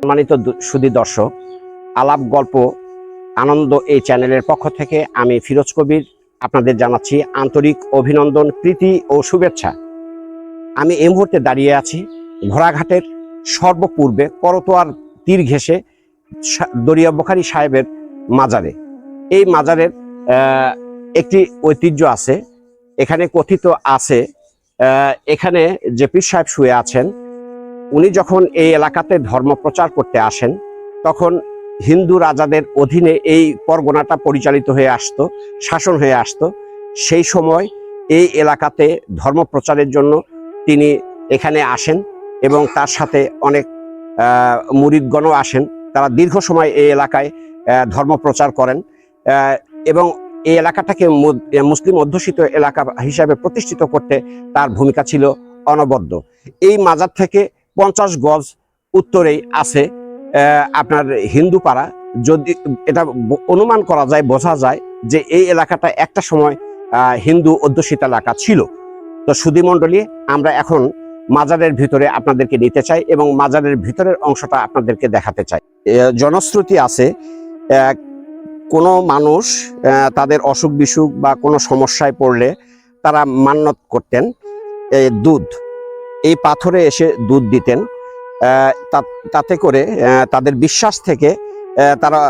সম্মানিত দু- দর্শক, আলাপ, গল্প, আনন্দ এই চ্যানেলের পক্ষ থেকে আমি ফিরোজ কবির আপনাদের জানাচ্ছি আন্তরিক অভিনন্দন, প্রীতি ও শুভেচ্ছা। আমি এই মুহূর্তে দাঁড়িয়ে আছি ঘোড়াঘাটের সর্বপূর্বে করতোয়ার তীর ঘেঁষে সা- দরিয়া বোখারি সাহেবের মাজারে। এই মাজারের একটি ঐতিহ্য আছে, এখানে কথিত আছে এখানে যে পীর সাহেব শুয়ে আছেন উনি যখন এই এলাকাতে ধর্ম প্রচার করতে আসেন, তখন হিন্দু রাজাদের অধীনে এই পরগনাটা পরিচালিত হয়ে আসতো, শাসন হয়ে আসতো। সেই সময় এই এলাকাতে ধর্ম প্রচারের জন্য তিনি এখানে আসেন এবং তার সাথে অনেক মুরিদগণও আসেন। তারা দীর্ঘ সময় এই এলাকায় ধর্ম প্রচার করেন এবং এই এলাকাটাকে মুসলিম অধ্যুষিত এলাকা হিসাবে প্রতিষ্ঠিত করতে তার ভূমিকা ছিল অনবদ্য। এই মাজার থেকে পঞ্চাশ গজ উত্তরেই আছে আপনার হিন্দু পাড়া। যদি এটা অনুমান করা যায়, বোঝা যায় যে এই এলাকাটা একটা সময় হিন্দু অধ্যুষিত এলাকা ছিল। তো সুধী মণ্ডলী, আমরা এখন মাজারের ভিতরে আপনাদেরকে নিতে চাই এবং মাজারের ভিতরের অংশটা আপনাদেরকে দেখাতে চাই। জনশ্রুতি আছে কোনো মানুষ তাদের অসুখ বিসুখ বা কোনো সমস্যায় পড়লে তারা মান্যত করতেন দুধ। এই পাথরে এসে দুধ দিতেন। তাতে করে তাদের বিশ্বাস থেকে তারা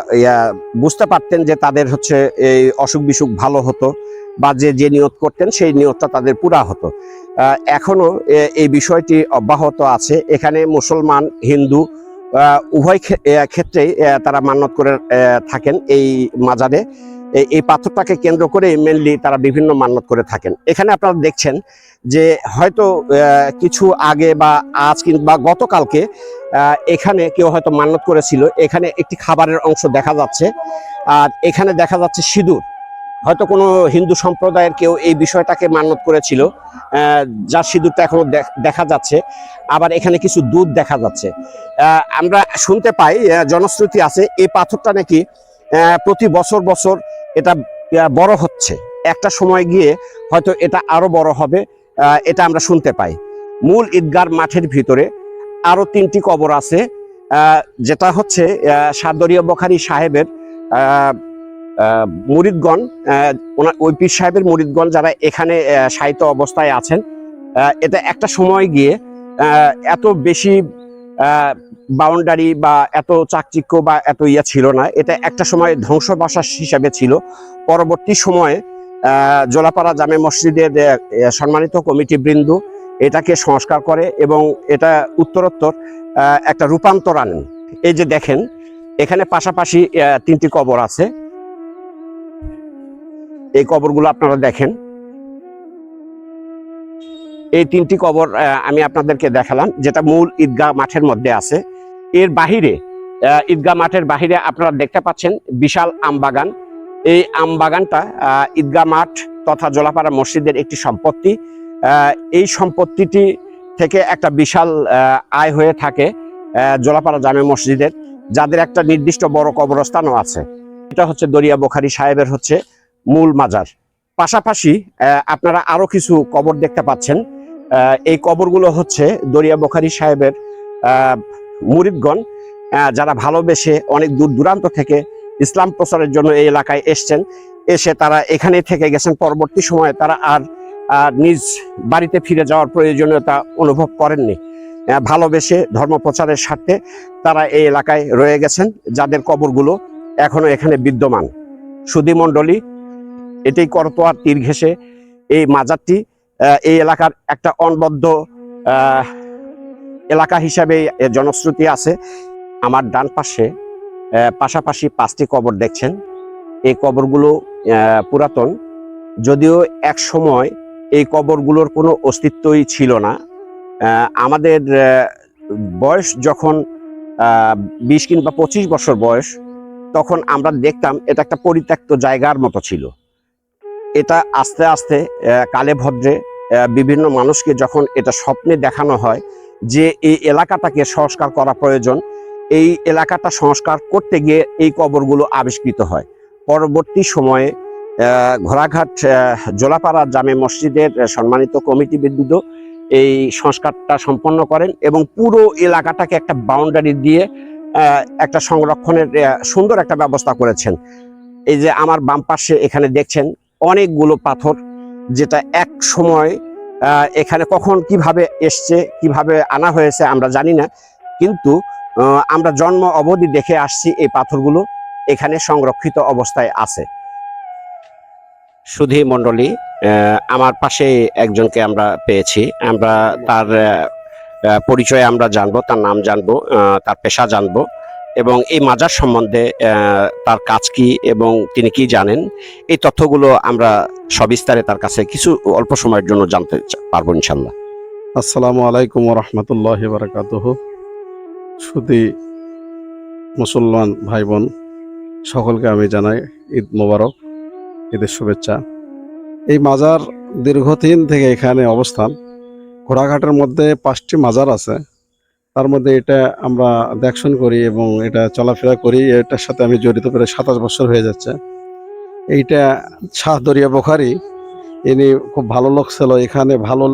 বুঝতে পারতেন যে তাদের হচ্ছে এই অসুখ বিসুখ ভালো হতো বা যে যে নিয়ত করতেন সেই নিয়তটা তাদের পুরা হতো। এখনও এই বিষয়টি অব্যাহত আছে। এখানে মুসলমান, হিন্দু উভয় ক্ষেত্রেই তারা মান্যত করে থাকেন এই মাজারে। এই- পাথরটাকে কেন্দ্র করে মেনলি তারা বিভিন্ন মান্যত করে থাকেন। এখানে আপনারা দেখছেন যে হয়তো কিছু আগে বা আজ কিংবা গতকালকে এখানে কেউ হয়তো মান্যত করেছিল। এখানে একটি খাবারের অংশ দেখা যাচ্ছে। আর এখানে দেখা যাচ্ছে সিঁদুর। হয়তো কোনো হিন্দু সম্প্রদায়ের কেউ এই বিষয়টাকে মান্যত করেছিল যার সিঁদুরটা এখনও দেখ- দেখা যাচ্ছে। আবার এখানে কিছু দুধ দেখা যাচ্ছে। আমরা শুনতে পাই জনশ্রুতি আছে, এই পাথরটা নাকি প্রতি বছর বছর এটা বড় হচ্ছে। একটা সময় গিয়ে হয়তো এটা আরও বড় হবে এটা আমরা শুনতে পাই। মূল ঈদগার মাঠের ভিতরে আরও তিনটি কবর আছে যেটা হচ্ছে সাদরিয়া বখারি সাহেবের মুরিদগণ ওনার, ওই পীর সাহেবের মুরিদগণ যারা এখানে সাহিত্য অবস্থায় আছেন এটা একটা সময় গিয়ে এত বেশি বাউন্ডারি বা এত চাকচিক্য বা এত ইয়া ছিল না। এটা একটা সময় ধ্বংসবাসা হিসাবে ছিল। পরবর্তী সময়ে জোলাপাড়া জামে মসজিদের সম্মানিত কমিটি বৃন্দ এটাকে সংস্কার করে এবং এটা উত্তরোত্তর একটা রূপান্তর আনেন। এই যে দেখেন এখানে পাশাপাশি তিনটি কবর আছে। এই কবরগুলো আপনারা দেখেন। এই তিনটি কবর আমি আপনাদেরকে দেখালাম, যেটা মূল ঈদগাহ মাঠের মধ্যে আছে। এর বাহিরে ঈদগাহ মাঠের বাহিরে আপনারা দেখতে পাচ্ছেন বিশাল আমবাগান। এই আমবাগানটা ঈদগাহ মাঠ তথা জোলাপাড়া মসজিদের একটি সম্পত্তি। এই সম্পত্তিটি থেকে একটা বিশাল আয় হয়ে থাকে জোলাপাড়া জামে মসজিদের, যাদের একটা নির্দিষ্ট বড় কবরস্থানও আছে। এটা হচ্ছে দরিয়া বোখারি সাহেবের হচ্ছে মূল মাজার। পাশাপাশি আপনারা আরও কিছু কবর দেখতে পাচ্ছেন। এই কবরগুলো হচ্ছে দরিয়া বোখারি সাহেবের মুরিদগণ যারা ভালোবেসে অনেক দূর দূরান্ত থেকে ইসলাম প্রচারের জন্য এই এলাকায় এসছেন। এসে তারা এখানে থেকে গেছেন। পরবর্তী সময়ে তারা আর নিজ বাড়িতে ফিরে যাওয়ার প্রয়োজনীয়তা অনুভব করেননি। ভালোবেসে ধর্ম প্রচারের স্বার্থে তারা এই এলাকায় রয়ে গেছেন। যাদের কবরগুলো এখনও এখানে বিদ্যমান। সুধী মণ্ডলী এটি করতোয়ার তীর ঘেঁষে এই মাজারটি এই এলাকার একটা অনবদ্য এলাকা হিসাবে এর জনশ্রুতি আছে। আমার ডান পাশে পাশাপাশি পাঁচটি কবর দেখছেন। এই কবরগুলো পুরাতন। যদিও এক সময় এই কবরগুলোর কোনো অস্তিত্বই ছিল না। আমাদের বয়স যখন বিশ কিংবা পঁচিশ বছর বয়স, তখন আমরা দেখতাম এটা একটা পরিত্যক্ত জায়গার মতো ছিল। এটা আস্তে আস্তে কালে ভদ্রে বিভিন্ন মানুষকে যখন এটা স্বপ্নে দেখানো হয় যে এই এলাকাটাকে সংস্কার করা প্রয়োজন, এই এলাকাটা সংস্কার করতে গিয়ে এই কবরগুলো আবিষ্কৃত হয়। পরবর্তী সময়ে ঘোড়াঘাট জোলাপাড়া জামে মসজিদের সম্মানিত কমিটিবৃন্দ এই সংস্কারটা সম্পন্ন করেন এবং পুরো এলাকাটাকে একটা বাউন্ডারি দিয়ে একটা সংরক্ষণের সুন্দর একটা ব্যবস্থা করেছেন। এই যে আমার বাম পাশে এখানে দেখছেন অনেকগুলো পাথর যেটা এক সময় এখানে কখন কীভাবে এসছে, কীভাবে আনা হয়েছে আমরা জানি না। কিন্তু আমরা জন্ম অবধি দেখে আসছি এই পাথরগুলো এখানে সংরক্ষিত অবস্থায় আছে। সুধী মণ্ডলী আমার পাশে একজনকে আমরা পেয়েছি। আমরা তার পরিচয় আমরা জানব, তার নাম জানব তার পেশা জানব। এবং এই মাজার সম্বন্ধে তার কাজ কি এবং তিনি কি জানেন, এই তথ্যগুলো আমরা সবিস্তারে তার কাছে কিছু অল্প সময়ের জন্য জানতে পারব ইনশাল্লাহ আসসালামু আলাইকুম রহমতুল্লাহ বারকাতুহ। শুধু মুসলমান ভাই বোন সকলকে আমি জানাই ঈদ মোবারক, ঈদের শুভেচ্ছা। এই মাজার দীর্ঘদিন থেকে এখানে অবস্থান। ঘোড়াঘাটের মধ্যে পাঁচটি মাজার আছে। তার মধ্যে এটা আমরা দেখশন করি এবং এটা চলাফেরা করি। এটার সাথে আমি জড়িত প্রায় সাতাশ বছর হয়ে যাচ্ছে। এইটা শাহ দরিয়া বোখারি, ইনি খুব ভালো লোক ছিল। এখানে ভালো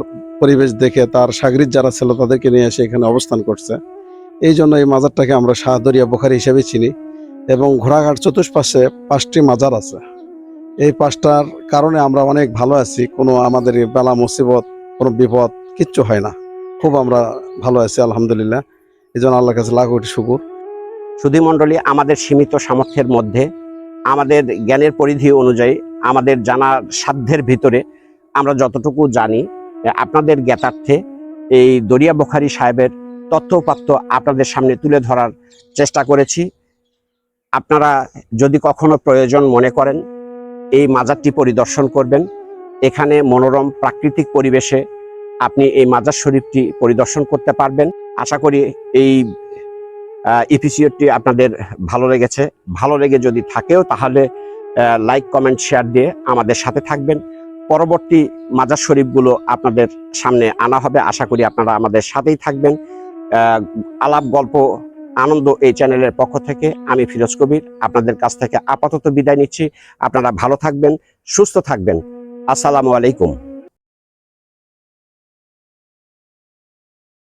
পরিবেশ দেখে তার সাগরিদ যারা ছিল তাদেরকে নিয়ে এসে এখানে অবস্থান করছে। এই জন্য এই মাজারটাকে আমরা শাহদরিয়া বোখারি হিসেবে চিনি এবং ঘোড়াঘাট চতুষ্পাশে পাঁচটি মাজার আছে। এই পাঁচটার কারণে আমরা অনেক ভালো আছি। কোনো আমাদের বেলা মুসিবত, কোনো বিপদ, কিচ্ছু হয় না। খুব আমরা ভালো আছি, আলহামদুলিল্লাহ। এই জন্য আল্লাহর কাছে লাখ কোটি শুকুর। সুধী মণ্ডলী, আমাদের সীমিত সামর্থ্যের মধ্যে, আমাদের জ্ঞানের পরিধি অনুযায়ী, আমাদের জানার সাধ্যের ভিতরে আমরা যতটুকু জানি আপনাদের জ্ঞাতার্থে এই দরিয়া বোখারি সাহেবের তথ্যপাত্য আপনাদের সামনে তুলে ধরার চেষ্টা করেছি। আপনারা যদি কখনো প্রয়োজন মনে করেন, এই মাজারটি পরিদর্শন করবেন। এখানে মনোরম প্রাকৃতিক পরিবেশে আপনি এই মাজার শরীফটি পরিদর্শন করতে পারবেন। আশা করি এই এপিসিওডটি আপনাদের ভালো লেগেছে। ভালো লেগে যদি থাকেও তাহলে লাইক কমেন্ট শেয়ার দিয়ে আমাদের সাথে থাকবেন। পরবর্তী মাজার শরীফগুলো আপনাদের সামনে আনা হবে। আশা করি আপনারা আমাদের সাথেই থাকবেন। আলাপ, গল্প, আনন্দ এই চ্যানেলের পক্ষ থেকে আমি ফিরোজ কবির আপনাদের কাছ থেকে আপাতত বিদায় নিচ্ছি। আপনারা ভালো থাকবেন, সুস্থ থাকবেন। আসসালামু আলাইকুম।